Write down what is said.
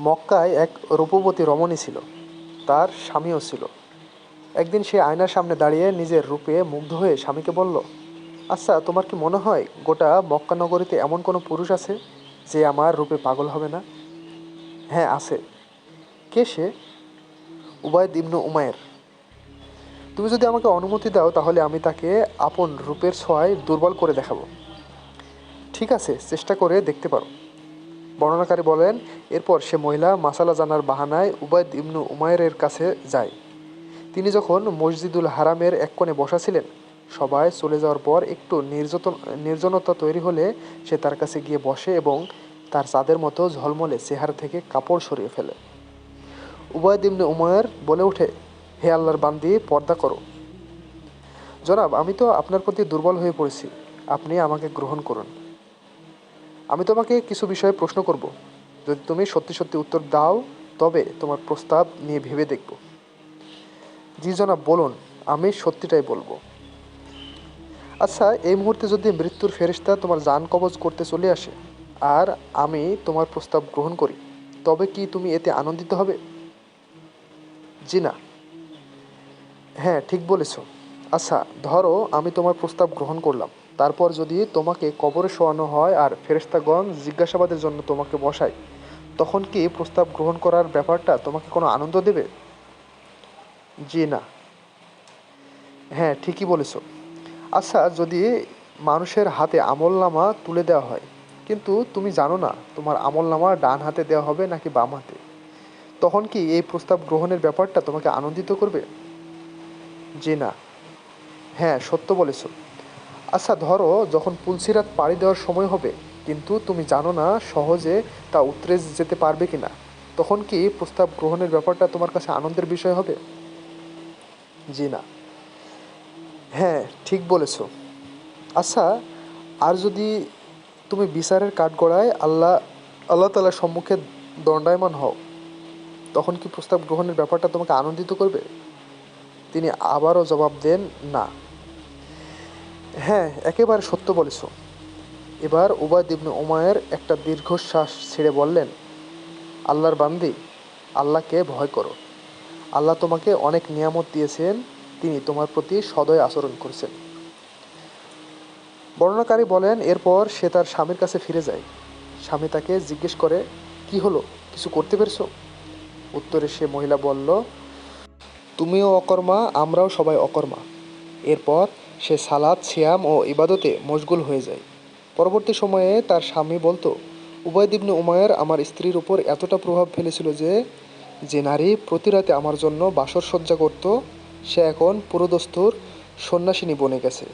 মক্কায় এক রূপবতী রমণী ছিল। তার স্বামীও ছিল। একদিন সে আয়নার সামনে দাঁড়িয়ে নিজের রূপে মুগ্ধ হয়ে স্বামীকে বলল আচ্ছা তোমার কি মনে হয় গোটা মক্কা নগরীতে এমন কোনো পুরুষ আছে যে আমার রূপে পাগল হবে না? হ্যাঁ আছে। কে সে? উবায়দ ইবনু উমায়ের। তুমি যদি আমাকে অনুমতি দাও, তাহলে আমি তাকে আপন রূপের ছোঁয়ায় দুর্বল করে দেখাবো। ঠিক আছে, চেষ্টা করে দেখতে পারো। বর্ণনাকারী বলেন, এরপর সে মহিলা মাসালা জানার বাহানায় উবায়দ ইবনু উমায়ের কাছে যায়। তিনি যখন মসজিদুল হারামের এক কোণে বসা ছিলেন, সবাই চলে যাওয়ার পর একটু নির্যাতন, নির্জনতা তৈরি হলে সে তার কাছে গিয়ে বসে এবং তার চাঁদের মতো ঝলমলে চেহারা থেকে কাপড় সরিয়ে ফেলে। উবায়দ ইবনে উমায়ের বলে ওঠে, হে আল্লাহর বান্দি, পর্দা করো। জনাব, আমি তো আপনার প্রতি দুর্বল হয়ে পড়েছি। আপনি আমাকে গ্রহণ করুন। আমি তোমাকে কিছু বিষয়ে প্রশ্ন করব। যদি তুমি সত্যি সত্যি উত্তর দাও, তবে তোমার প্রস্তাব নিয়ে ভেবে দেখব। জি জনাব, বলুন, আমি সত্যিটাই বলব। আচ্ছা এই মুহূর্তে যদি মৃত্যুর ফেরিস্তা তোমার যান কবজ করতে চলে আসে, আর আমি তোমার প্রস্তাব গ্রহণ করি, তবে কি তুমি এতে আনন্দিত হবে? জি না। হ্যাঁ ঠিক বলেছ। আচ্ছা ধরো আমি তোমার প্রস্তাব গ্রহণ করলাম। তারপর যদি তোমাকে কবরে শোয়ানো হয় আর ফেরেস্তাগণ জিজ্ঞাসাবাদের জন্য তোমাকে বসায়, তখন কি প্রস্তাব গ্রহণ করার ব্যাপারটা তোমাকে কোনো আনন্দ দেবে? জি না। হ্যাঁ ঠিকই বলেছ। আচ্ছা যদি মানুষের হাতে আমল নামা তুলে দেওয়া হয়, কিন্তু তুমি জানো না তোমার আমলনামা ডান হাতে দেওয়া হবে নাকি বাম হাতে, তখন কি এই প্রস্তাব গ্রহণের ব্যাপারটা তোমাকে আনন্দিত করবে? জি না। হ্যাঁ সত্য বলেছ। আচ্ছা ধরো যখন পুলসিরাত পাড়ি দেওয়ার সময় হবে, কিন্তু তুমি জানো না সহজে তা উতরে যেতে পারবে কি না তখন কি প্রস্তাব গ্রহণের ব্যাপারটা তোমার কাছে আনন্দের বিষয় হবে? জি না। হ্যাঁ ঠিক বলেছ। আচ্ছা আর যদি তুমি বিচারের কাঠগড়ায় আল্লাহ আল্লাহ তালার সম্মুখে দণ্ডায়মান হও, তখন কি প্রস্তাব গ্রহণের ব্যাপারটা তোমাকে আনন্দিত করবে? তিনি আবারও জবাব দেন, না। হ্যাঁ একেবারে সত্য বলেছ। এবার উবায়দ ইবনে উমায়ের একটা দীর্ঘশ্বাস ছেড়ে বললেন, আল্লাহর বান্দি, আল্লাহকে ভয় করো। আল্লাহ তোমাকে অনেক নিয়ামত দিয়েছেন, তিনি তোমার প্রতি সদয় আচরণ করেছেন। বর্ণনাকারী বলেন, এরপর সে তার স্বামীর কাছে ফিরে যায়। স্বামী তাকে জিজ্ঞেস করে, কি হলো? কিছু করতে পেরেছ? উত্তরে সে মহিলা বলল, তুমিও অকর্মা, আমরাও সবাই অকর্মা। এরপর সে সালাদ সিয়াম ও ইবাদতে মশগুল হয়ে যায়। পরবর্তী সময়ে তার স্বামী বলতো, উবায়দ ইবনে উমায়ের আমার স্ত্রীর উপর এতটা প্রভাব ফেলেছিল যে যে নারী প্রতি রাতে আমার জন্য বাসর সজ্জা করত, সে এখন পুরোদস্তুর সন্ন্যাসিনী বনে গেছে।